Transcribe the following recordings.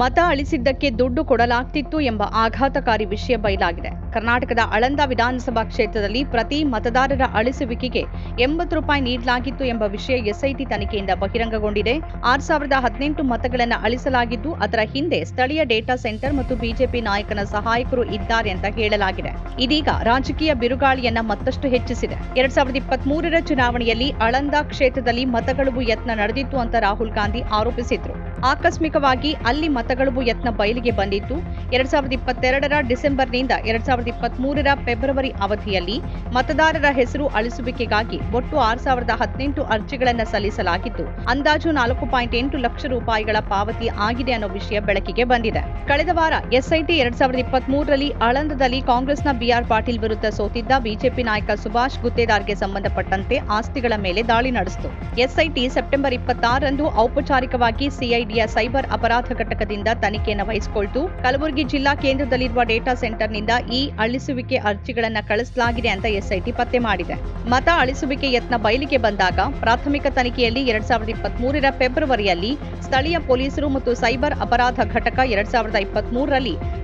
ಮತ ಅಳಿಸಿದ್ದಕ್ಕೆ ದುಡ್ಡು ಕೊಡಲಾಗ್ತಿತ್ತು ಎಂಬ ಆಘಾತಕಾರಿ ವಿಷಯ ಬಯಲಾಗಿದೆ. ಕರ್ನಾಟಕದ ಅಳಂದ ವಿಧಾನಸಭಾ ಕ್ಷೇತ್ರದಲ್ಲಿ ಪ್ರತಿ ಮತದಾರರ ಅಳಿಸುವಿಕೆಗೆ ಎಂಬತ್ತು ರೂಪಾಯಿ ನೀಡಲಾಗಿತ್ತು ಎಂಬ ವಿಷಯ ಎಸ್ಐಟಿ ತನಿಖೆಯಿಂದ ಬಹಿರಂಗಗೊಂಡಿದೆ. ಆರ್ ಸಾವಿರದ ಹದಿನೆಂಟು ಮತಗಳನ್ನು ಅಳಿಸಲಾಗಿದ್ದು, ಅದರ ಹಿಂದೆ ಸ್ಥಳೀಯ ಡೇಟಾ ಸೆಂಟರ್ ಮತ್ತು ಬಿಜೆಪಿ ನಾಯಕನ ಸಹಾಯಕರು ಇದ್ದಾರೆ ಅಂತ ಹೇಳಲಾಗಿದೆ. ಇದೀಗ ರಾಜಕೀಯ ಬಿರುಗಾಳಿಯನ್ನ ಮತ್ತಷ್ಟು ಹೆಚ್ಚಿಸಿದೆ. ಎರಡ್ ಸಾವಿರದ ಇಪ್ಪತ್ಮೂರರ ಚುನಾವಣೆಯಲ್ಲಿ ಅಳಂದ ಕ್ಷೇತ್ರದಲ್ಲಿ ಮತಗಳುಬು ಯತ್ನ ನಡೆದಿತ್ತು ಅಂತ ರಾಹುಲ್ ಗಾಂಧಿ ಆರೋಪಿಸಿದ್ರು. ಆಕಸ್ಮಿಕವಾಗಿ ಅಲ್ಲಿ ಮತಗಳುಬು ಯತ್ನ ಬಯಲಿಗೆ ಬಂದಿತ್ತು. ಎರಡ್ ಸಾವಿರದ ಇಪ್ಪತ್ತೆರಡರ ಡಿಸೆಂಬರ್ನಿಂದ ಎರಡ್ ಸಾವಿರದ ಇಪ್ಪತ್ತ್ ಮೂರರ ಫೆಬ್ರವರಿ ಅವಧಿಯಲ್ಲಿ ಮತದಾರರ ಹೆಸರು ಅಳಿಸುವಿಕೆಗಾಗಿ ಒಟ್ಟು ಆರು ಸಾವಿರದ ಹದಿನೆಂಟು ಅರ್ಜಿಗಳನ್ನು ಸಲ್ಲಿಸಲಾಗಿದ್ದು ಅಂದಾಜು ನಾಲ್ಕು ಪಾಯಿಂಟ್ ಎಂಟು ಲಕ್ಷ ರೂಪಾಯಿಗಳ ಪಾವತಿ ಆಗಿದೆ ಅನ್ನೋ ವಿಷಯ ಬೆಳಕಿಗೆ ಬಂದಿದೆ. ಕಳೆದ ವಾರ ಎಸ್ಐಟಿ ಎರಡ್ ಸಾವಿರದ ಇಪ್ಪತ್ತ್ ಮೂರರಲ್ಲಿ ಆಳಂದದಲ್ಲಿ ಕಾಂಗ್ರೆಸ್ನ ಬಿಆರ್ ಪಾಟೀಲ್ ವಿರುದ್ಧ ಸೋತಿದ್ದ ಬಿಜೆಪಿ ನಾಯಕ ಸುಭಾಷ್ ಗುತ್ತೇದಾರ್ಗೆ ಸಂಬಂಧಪಟ್ಟಂತೆ ಆಸ್ತಿಗಳ ಮೇಲೆ ದಾಳಿ ನಡೆಸಿತು. ಎಸ್ಐಟಿ ಸೆಪ್ಟೆಂಬರ್ ಇಪ್ಪತ್ತಾರರಂದು ಔಪಚಾರಿಕವಾಗಿ ಸಿಐಡಿಯ ಸೈಬರ್ ಅಪರಾಧ ಘಟಕದಿಂದ ತನಿಖೆಯನ್ನು ವಹಿಸಿಕೊಳ್ತು. ಕಲಬುರಗಿ ಜಿಲ್ಲಾ ಕೇಂದ್ರದಲ್ಲಿರುವ ಡೇಟಾ ಸೆಂಟರ್ನಿಂದ ಈ ಅಳಿಸುವಿಕೆ ಅರ್ಜಿಗಳನ್ನು ಕಳಿಸಲಾಗಿದೆ ಅಂತ ಎಸ್ಐಟಿ ಪತ್ತೆ ಮಾಡಿದೆ. ಮತ ಅಳಿಸುವಿಕೆ ಯತ್ನ ಬಯಲಿಗೆ ಬಂದಾಗ ಪ್ರಾಥಮಿಕ ತನಿಖೆಯಲ್ಲಿ ಎರಡ್ ಸಾವಿರದ ಇಪ್ಪತ್ತ್ ಫೆಬ್ರವರಿಯಲ್ಲಿ ಸ್ಥಳೀಯ ಪೊಲೀಸರು ಮತ್ತು ಸೈಬರ್ ಅಪರಾಧ ಘಟಕ ಎರಡ್ ಸಾವಿರದ ಇಪ್ಪತ್ತ್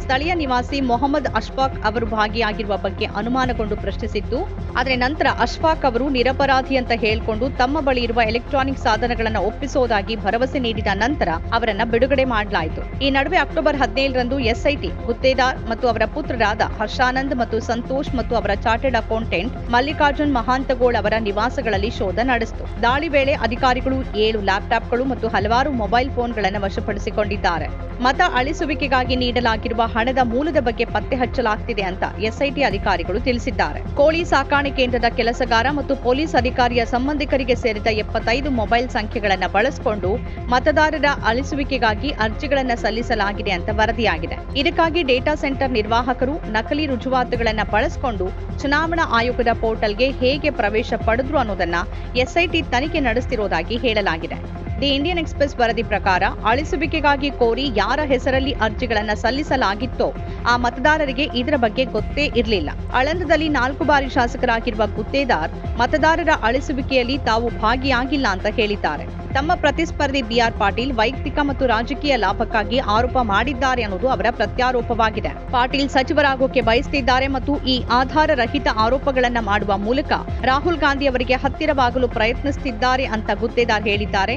ಸ್ಥಳೀಯ ನಿವಾಸಿ ಮೊಹಮ್ಮದ್ ಅಶ್ಫಾಕ್ ಅವರು ಭಾಗಿಯಾಗಿರುವ ಬಗ್ಗೆ ಅನುಮಾನಗೊಂಡು ಪ್ರಶ್ನಿಸಿತ್ತು ಆದರೆ ನಂತರ ಅಶ್ಫಾಕ್ ಅವರು ನಿರಪರಾಧಿ ಅಂತ ಹೇಳಿಕೊಂಡು ತಮ್ಮ ಬಳಿ ಇರುವ ಎಲೆಕ್ಟ್ರಾನಿಕ್ ಸಾಧನಗಳನ್ನು ಒಪ್ಪಿಸುವುದಾಗಿ ಭರವಸೆ ನೀಡಿದ ನಂತರ ಅವರನ್ನ ಬಿಡುಗಡೆ ಮಾಡಲಾಯಿತು. ಈ ನಡುವೆ ಅಕ್ಟೋಬರ್ ಹದಿನೇಳರಂದು ಎಸ್ಐಟಿ ಗುತ್ತೇದಾರ್ ಮತ್ತು ಅವರ ಪುತ್ರರಾದ ಹರ್ಷಾನಂದ್ ಮತ್ತು ಸಂತೋಷ್ ಮತ್ತು ಅವರ ಚಾರ್ಟೆಡ್ ಅಕೌಂಟೆಂಟ್ ಮಲ್ಲಿಕಾರ್ಜುನ್ ಮಹಾಂತಗೋಳ್ ಅವರ ನಿವಾಸಗಳಲ್ಲಿ ಶೋಧ ನಡೆಸಿತು. ದಾಳಿ ವೇಳೆ ಅಧಿಕಾರಿಗಳು ಏಳು ಲ್ಯಾಪ್ಟಾಪ್ಗಳು ಮತ್ತು ಹಲವಾರು ಮೊಬೈಲ್ ಫೋನ್ಗಳನ್ನು ವಶಪಡಿಸಿಕೊಂಡಿದ್ದಾರೆ. ಮತ ಅಳಿಸುವಿಕೆಗಾಗಿ ನೀಡಲಾಗಿರುವ ಹಣದ ಮೂಲದ ಬಗ್ಗೆ ಪತ್ತೆ ಹಚ್ಚಲಾಗ್ತಿದೆ ಅಂತ ಎಸ್ಐಟಿ ಅಧಿಕಾರಿಗಳು ತಿಳಿಸಿದ್ದಾರೆ. ಕೋಳಿ ಸಾಕಾಣೆ ಕೇಂದ್ರದ ಕೆಲಸಗಾರ ಮತ್ತು ಪೊಲೀಸ್ ಅಧಿಕಾರಿಯ ಸಂಬಂಧಿಕರಿಗೆ ಸೇರಿದ ಎಪ್ಪತ್ತೈದು ಮೊಬೈಲ್ ಸಂಖ್ಯೆಗಳನ್ನು ಬಳಸಿಕೊಂಡು ಮತದಾರರ ಅಳಿಸುವಿಕೆಗಾಗಿ ಅರ್ಜಿಗಳನ್ನು ಸಲ್ಲಿಸಲಾಗಿದೆ ಅಂತ ವರದಿಯಾಗಿದೆ. ಇದಕ್ಕಾಗಿ ಡೇಟಾ ಸೆಂಟರ್ ನಿರ್ವಾಹಕರು ನಕಲಿ ರುಜುವಾತುಗಳನ್ನು ಬಳಸಿಕೊಂಡು ಚುನಾವಣಾ ಆಯೋಗದ ಪೋರ್ಟಲ್ಗೆ ಹೇಗೆ ಪ್ರವೇಶ ಪಡೆದ್ರು ಅನ್ನೋದನ್ನ ಎಸ್ಐಟಿ ತನಿಖೆ ನಡೆಸ್ತಿರೋದಾಗಿ ಹೇಳಲಾಗಿದೆ. ದಿ ಇಂಡಿಯನ್ ಎಕ್ಸ್ಪ್ರೆಸ್ ವರದಿ ಪ್ರಕಾರ ಅಳಿಸುವಿಕೆಗಾಗಿ ಕೋರಿ ಯಾರ ಹೆಸರಲ್ಲಿ ಅರ್ಜಿಗಳನ್ನು ಸಲ್ಲಿಸಲಾಗಿತ್ತೋ ಆ ಮತದಾರರಿಗೆ ಇದರ ಬಗ್ಗೆ ಗೊತ್ತೇ ಇರಲಿಲ್ಲ. ಅಳಂದದಲ್ಲಿ ನಾಲ್ಕು ಬಾರಿ ಶಾಸಕರಾಗಿರುವ ಗುತ್ತೇದಾರ್ ಮತದಾರರ ಅಳಿಸುವಿಕೆಯಲ್ಲಿ ತಾವು ಭಾಗಿಯಾಗಿಲ್ಲ ಅಂತ ಹೇಳಿದ್ದಾರೆ. ತಮ್ಮ ಪ್ರತಿಸ್ಪರ್ಧಿ ಬಿಆರ್ ಪಾಟೀಲ್ ವೈಯಕ್ತಿಕ ಮತ್ತು ರಾಜಕೀಯ ಲಾಭಕ್ಕಾಗಿ ಆರೋಪ ಮಾಡಿದ್ದಾರೆ ಅನ್ನೋದು ಅವರ ಪ್ರತ್ಯಾರೋಪವಾಗಿದೆ. ಪಾಟೀಲ್ ಸಚಿವರಾಗೋಕೆ ಬಯಸ್ತಿದ್ದಾರೆ ಮತ್ತು ಈ ಆಧಾರ ರಹಿತ ಆರೋಪಗಳನ್ನು ಮಾಡುವ ಮೂಲಕ ರಾಹುಲ್ ಗಾಂಧಿ ಅವರಿಗೆ ಹತ್ತಿರವಾಗಲು ಪ್ರಯತ್ನಿಸುತ್ತಿದ್ದಾರೆ ಅಂತ ಗುತ್ತೇದಾರ್ ಹೇಳಿದ್ದಾರೆ.